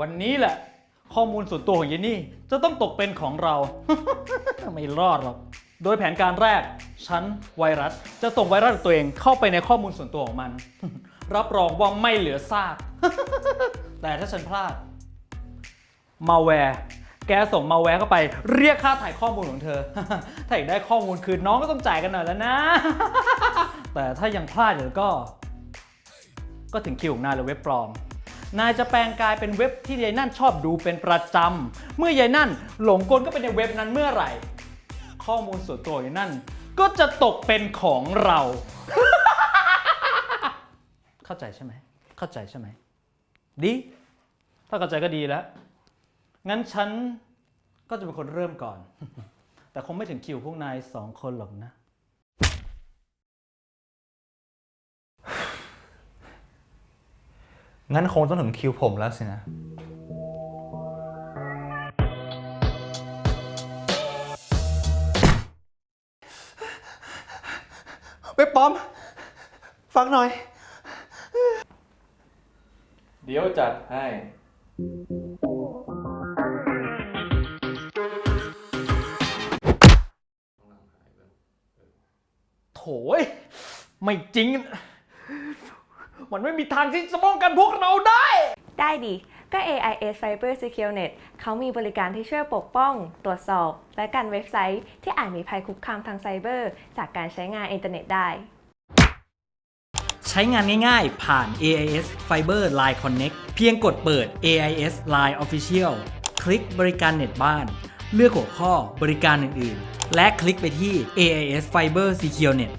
วันนี้แหละ ข้อมูลส่วนตัวของเยนนี่จะต้องตกเป็นของเรา ไม่รอดหรอก โดยแผนการแรก ฉันไวรัสจะส่งไวรัสตัวเองเข้าไปในข้อมูลส่วนตัวของมัน รับรองว่าไม่เหลือซาก แต่ถ้าฉันพลาด มาแวร์แกส่งมาแวร์เข้าไป เรียกค่าถ่ายข้อมูลของเธอ ถ้าอยากได้ข้อมูลคืนน้องก็ต้องจ่ายกันหน่อยแล้วนะ แต่ถ้ายังพลาดเดี๋ยวก็ ก็ถึงคิวของนายเลยเว็บปลอม นายจะแปลงกายเป็นเว็บที่ยายนั่นชอบดูเป็นประจำ เมื่อยายนั่นหลงกลก็ไปในเว็บนั้นเมื่อไหร่ ข้อมูลส่วนตัวยายนั่น ก็จะตกเป็นของเรา เข้าใจใช่ไหม เข้าใจใช่ไหม ดี ถ้าเข้าใจก็ดีแล้ว งั้นฉันก็จะเป็นคนเริ่มก่อน แต่คงไม่ถึงคิวพวกนายสองคนหรอกนะ งั้นคงต้องถึงคิวผมแล้วสินะ เว็บปลอม ฟังหน่อย เดี๋ยวจัดให้ โถยไม่จริง มันไม่มีทางที่จะป้องกันพวกเราได้ ได้ดิก็ AIS Cyber Secure Net เขามีบริการที่ช่วยปกป้อง ตรวจสอบ และกันเว็บไซต์ที่อาจมีภัยคุกคามทางไซเบอร์ จากการใช้งานอินเทอร์เน็ตได้ ใช้งานง่ายๆ ผ่าน AIS Fiber Line Connect เพียงกดเปิด AIS Line Official คลิกบริการเน็ตบ้าน เลือกหัวข้อบริการอื่นๆ และคลิกไปที่ AIS Fiber Secure Net